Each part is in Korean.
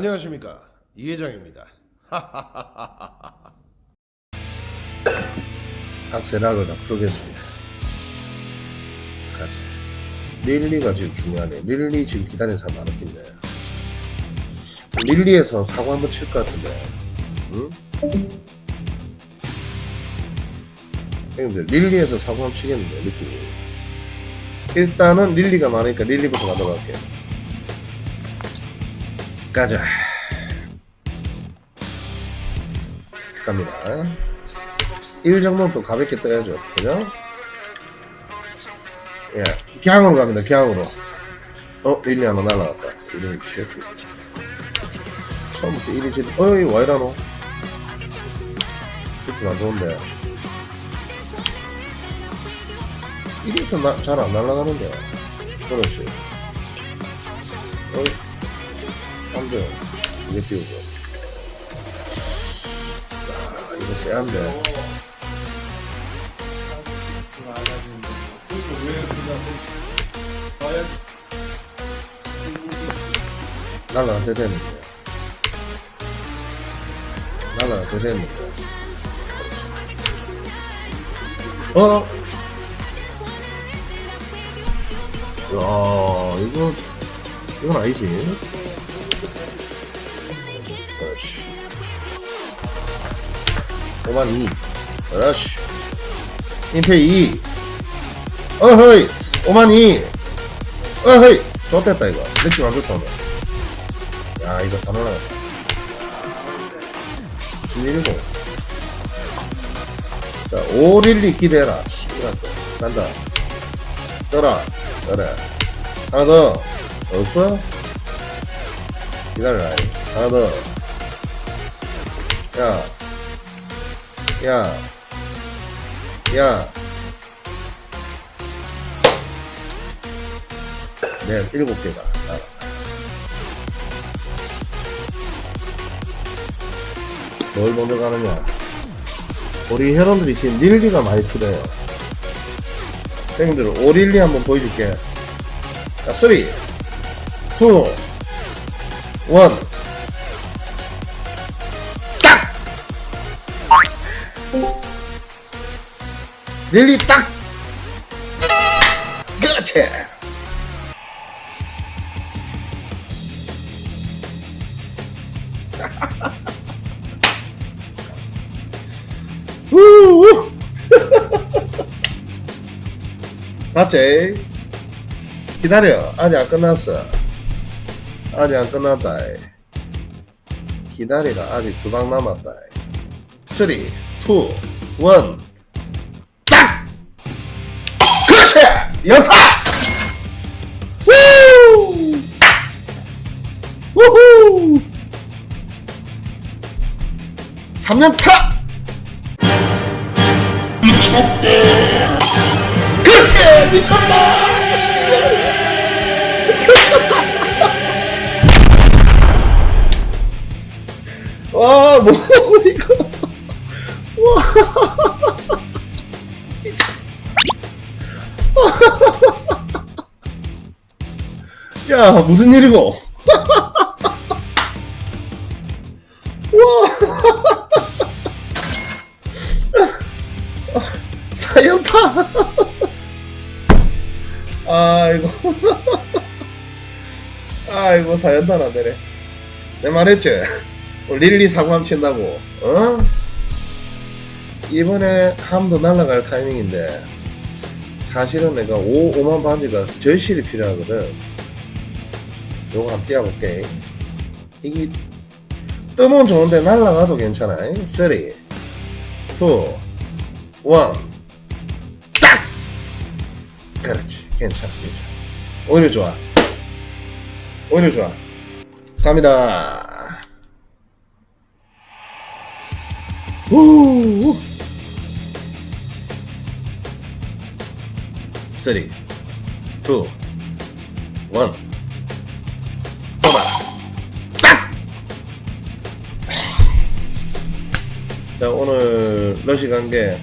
안녕하십니까 이 회장입니다. 악세락을 납속했습니다. 가지. 릴리가 지금 중요하네. 릴리 지금 기다리는 사람 많았긴데. 릴리에서 사고 한번 칠 것 같은데. 응? 형님들 릴리에서 사고 한번 치겠는데 느낌이. 일단은 릴리가 많으니까 릴리부터 가도록 할게요. 가자. 갑니다. 1 정도는 또 가볍게 떠야죠. 그죠? 예. 기항으로 갑니다. 기항으로. 어, 릴리 하나 날라갔다. 이런 새끼. 처음부터 1이 질, 어이, 와 이라노? 느낌 안 좋은데. 1에서 잘 안 날아가는데. 그렇지. 어이. 3등. 이게 띄우고. 야, 이거 쎄한데. 날라가 되는데. 날라가 되는데. 어? 야, 이거, 이건 아니지. 5만 2. 그렇지. 임페이 2. 어허이. 5만 2. 어허이. 좋됐다, 이거. 느낌 안 좋다, 오늘. 야, 이거 다 날아갔다. 무슨 일이고. 자, 5릴리 기대해라. 시간 간다. 떠라. 그래. 하나 더. 없어? 기다려라. 하나 더. 야. 야. 야. 네, 일곱 개가. 나가. 뭘 먼저 가느냐. 우리 회원들이 지금 릴리가 많이 필요해요. 형님들, 오릴리 한번 보여줄게. 자, 3, 2, 1. 릴리 딱! 그렇지! 우우! 맞지? 기다려. 아직 안 끝났어. 아직 안 끝났다. 기다리라. 아직 두 방 남았다. 3, 2, 1. 우! 우후! 3연타! 그렇지! 미쳤다! 미쳤다! 와, 뭐, 이거. 와. 야, 무슨 일이고? 와. 사연타. 아이고. 아이고, 사연타 나되네. 내 말했지? 릴리 사고함 친다고, 어? 이번에 함도 날아갈 타이밍인데, 사실은 내가 5, 5만 반지가 절실히 필요하거든. 요거 한번 띄워볼게. 이게, 뜨면 좋은데 날아가도 괜찮아. 3, 2, 1. 딱! 그렇지. 괜찮아, 괜찮아. 오히려 좋아. 오히려 좋아. 갑니다. 후. 3, 2, 1. 자, 오늘 러시 간게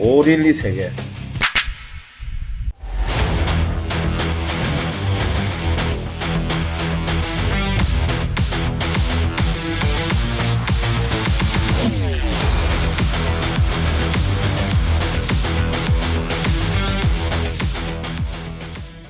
5릴리 3개.